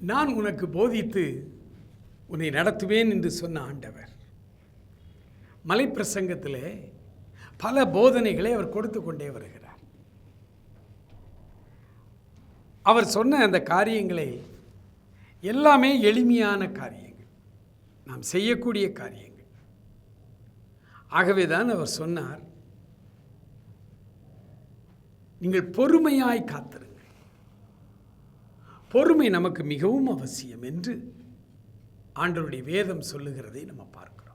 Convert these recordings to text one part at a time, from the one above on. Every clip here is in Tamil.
நான் உனக்கு போதித்து உன்னை நடத்துவேன் என்று சொன்ன ஆண்டவர். மலைப்பிரசங்கத்திலே பல போதனைகளை அவர் கொடுத்து கொண்டே வருகிறார். அவர் சொன்ன அந்த காரியங்களை எல்லாமே எளிமையான காரியங்கள். நாம் செய்யக்கூடிய காரியங்கள். ஆகவே தான் அவர் சொன்னார் நீங்கள் பொறுமையாய் காத்திருங்கள். பொறுமை நமக்கு மிகவும் அவசியம் என்று ஆண்டருடைய வேதம் சொல்லுகிறதை நம்ம பார்க்கிறோம்.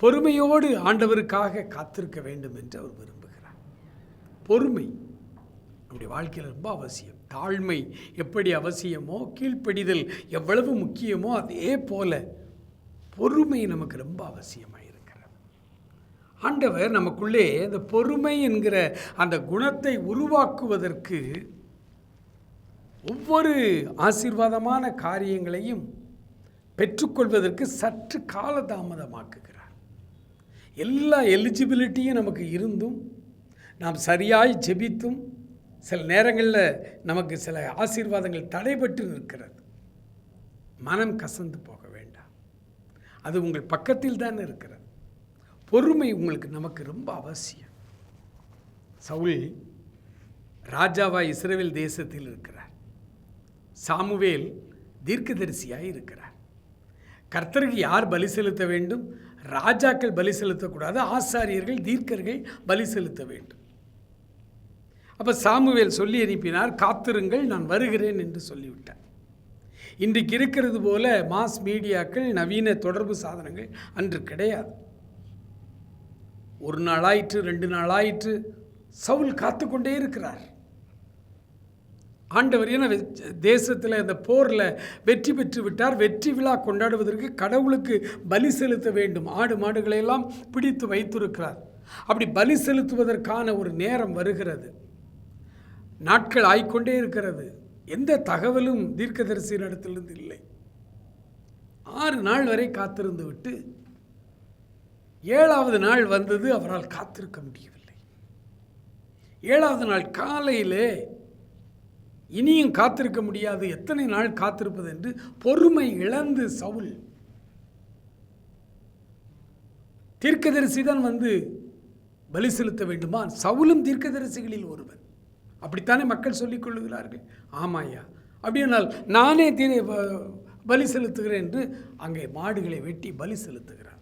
பொறுமையோடு ஆண்டவருக்காக காத்திருக்க வேண்டும் என்று அவர் விரும்புகிறார். பொறுமை நம்முடைய வாழ்க்கையில் ரொம்ப அவசியம். தாழ்மை எப்படி அவசியமோ கீழ்ப்படிதல் எவ்வளவு முக்கியமோ அதே போல பொறுமை நமக்கு ரொம்ப அவசியமாக இருக்கிறது. ஆண்டவர் நமக்குள்ளே இந்த பொறுமை என்கிற அந்த குணத்தை உருவாக்குவதற்கு ஒவ்வொரு ஆசீர்வாதமான காரியங்களையும் பெற்றுக்கொள்வதற்கு சற்று காலதாமதமாக்குகிறார். எல்லா எலிஜிபிலிட்டியும் நமக்கு இருந்தும் நாம் சரியாய் ஜெபித்தும் சில நேரங்களில் நமக்கு சில ஆசீர்வாதங்கள் தடைபட்டு நிற்கிறது. மனம் கசந்து போக வேண்டாம். அது உங்கள் பக்கத்தில் தான் இருக்கிறது. பொறுமை உங்களுக்கு நமக்கு ரொம்ப அவசியம். சவுல் ராஜாவா இஸ்ரேல் தேசத்தில் இருக்கிறார். சாமுவேல் தீர்க்கதரிசியாக இருக்கிறார். கர்த்தருக்கு யார் பலி செலுத்த வேண்டும்? ராஜாக்கள் பலி செலுத்தக்கூடாது ஆசாரியர்கள் தீர்க்கர்கள் பலி செலுத்த வேண்டும். அப்போ சாமுவேல் சொல்லி அனுப்பினார் காத்திருங்கள் நான் வருகிறேன் என்று சொல்லிவிட்டார். இன்றைக்கு இருக்கிறது போல மாஸ் மீடியாக்கள் நவீன தொடர்பு சாதனங்கள் அன்று கிடையாது. ஒரு நாளாயிற்று ரெண்டு நாளாயிற்று சவுல் காத்து கொண்டே இருக்கிறார். ஆண்டவர் ஏன்னா தேசத்தில் இந்த போரில் வெற்றி பெற்று விட்டார். வெற்றி விழா கொண்டாடுவதற்கு கடவுளுக்கு பலி செலுத்த வேண்டும். ஆடு மாடுகளையெல்லாம் பிடித்து வைத்திருக்கிறார். அப்படி பலி செலுத்துவதற்கான ஒரு நேரம் வருகிறது. நாட்கள் ஆய்க்கொண்டே இருக்கிறது. எந்த தகவலும் தீர்க்கதரிசி இடத்திலிருந்து இல்லை. ஆறு நாள் வரை காத்திருந்து விட்டு ஏழாவது நாள் வந்தது அவரால் காத்திருக்க முடியவில்லை. ஏழாவது நாள் காலையிலே இனியும் காத்திருக்க முடியாது. எத்தனை நாள் காத்திருப்பது என்று பொறுமை இழந்து சவுல். தீர்க்கதரிசி தான் வந்து பலி செலுத்த வேண்டுமா? சவுலும் தீர்க்கதரிசிகளில் ஒருவன். அப்படித்தானே மக்கள் சொல்லிக் கொள்ளுகிறார்கள். ஆமாய்யா. அப்படியானால் நானே தீ பலி செலுத்துகிறேன் என்று அங்கே மாடுகளை வெட்டி பலி செலுத்துகிறார்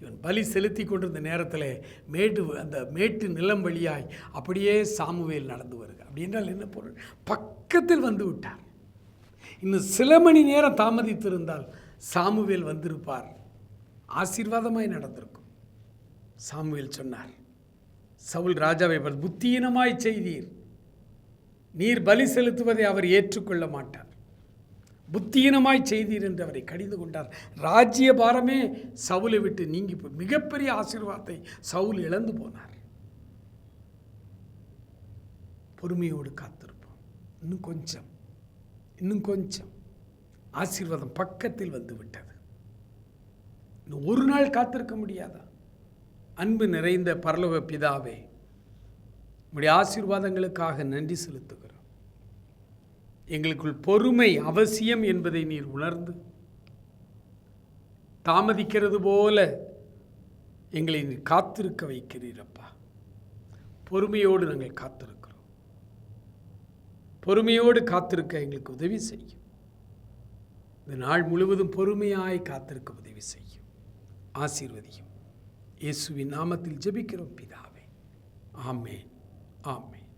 இவன் பலி செலுத்தி கொண்டிருந்த நேரத்தில் மேட்டு அந்த மேட்டு நிலம் வழியாய் அப்படியே சாமுவேல் நடந்து வருகிறார். அப்படின்றால் என்ன பொருள்? பக்கத்தில் வந்து விட்டார். இன்னும் சில மணி நேரம் தாமதித்திருந்தால் சாமுவேல் வந்திருப்பார். ஆசீர்வாதமாய் நடந்திருக்கும். சாமுவேல் சொன்னார் சவுல் ராஜாவை புத்தீனமாய் செய்தீர். நீர் பலி செலுத்துவதை அவர் ஏற்றுக்கொள்ள மாட்டார். புத்தீனமாய் செய்தீர் என்று அவரை கடிந்து கொண்டார். ராஜ்ய பாரமே சவுலை விட்டு நீங்கி போய் மிகப்பெரிய ஆசீர்வாதத்தை சவுல் இழந்து போனார். பொறுமையோடு காத்திருப்போம். இன்னும் கொஞ்சம் இன்னும் கொஞ்சம். ஆசீர்வாதம் பக்கத்தில் வந்து விட்டது. இன்னும் ஒரு நாள் காத்திருக்க முடியாதா? அன்பு நிறைந்த பரலோக பிதாவே உடைய ஆசீர்வாதங்களுக்காக நன்றி செலுத்துகிறோம். எங்களுக்குள் பொறுமை அவசியம் என்பதை நீர் உணர்ந்து தாமதிக்கிறது போல எங்களை நீர் காத்திருக்க வைக்கிறீரப்பா. பொறுமையோடு நாங்கள் காத்திருக்கிறோம். பொறுமையோடு காத்திருக்க எங்களுக்கு உதவி செய்யும். இந்த நாள் முழுவதும் பொறுமையாய் காத்திருக்க உதவி செய்யும். ஆசீர்வதியும். இயேசுவின் நாமத்தில் ஜெபிக்கிறோம் பிதாவே. ஆமேன். ஆமேன்.